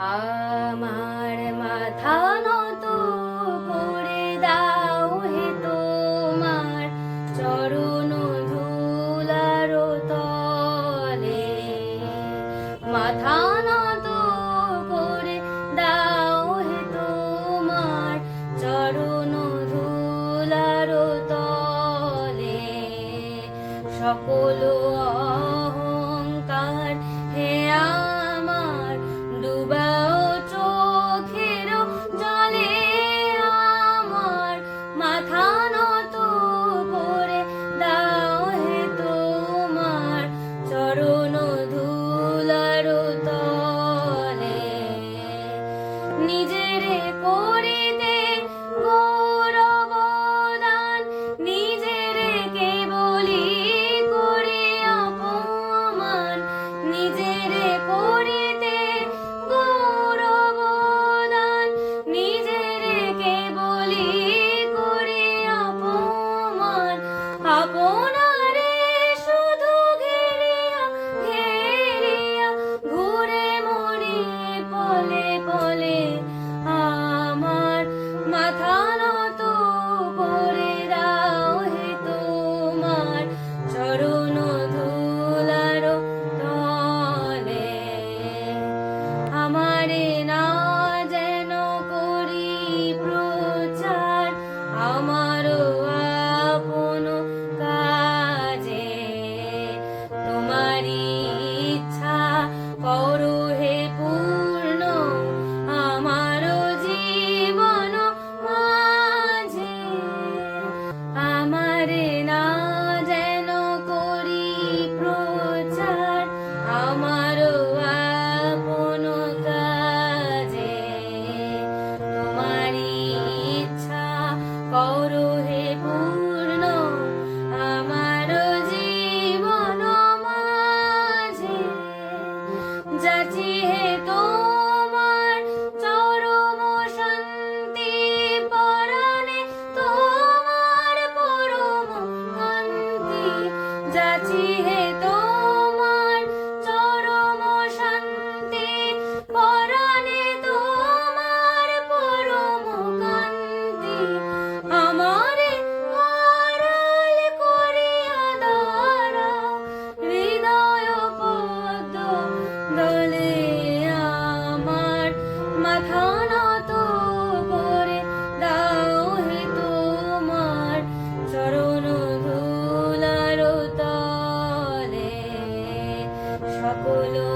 আমার মাথা নত করে দাও হে তোমার চরণ ধুলার তলে। মাথা নত করে দাও হে তোমার চরণ ধুলার তলে। সকল অহংকার হে আ হে পূর্ণ আমার জীবন মাঝে। যাচি হে তোমার চরম শান্তি পরনে, তোমার পরম কান্তি যাচি হে Kakulu.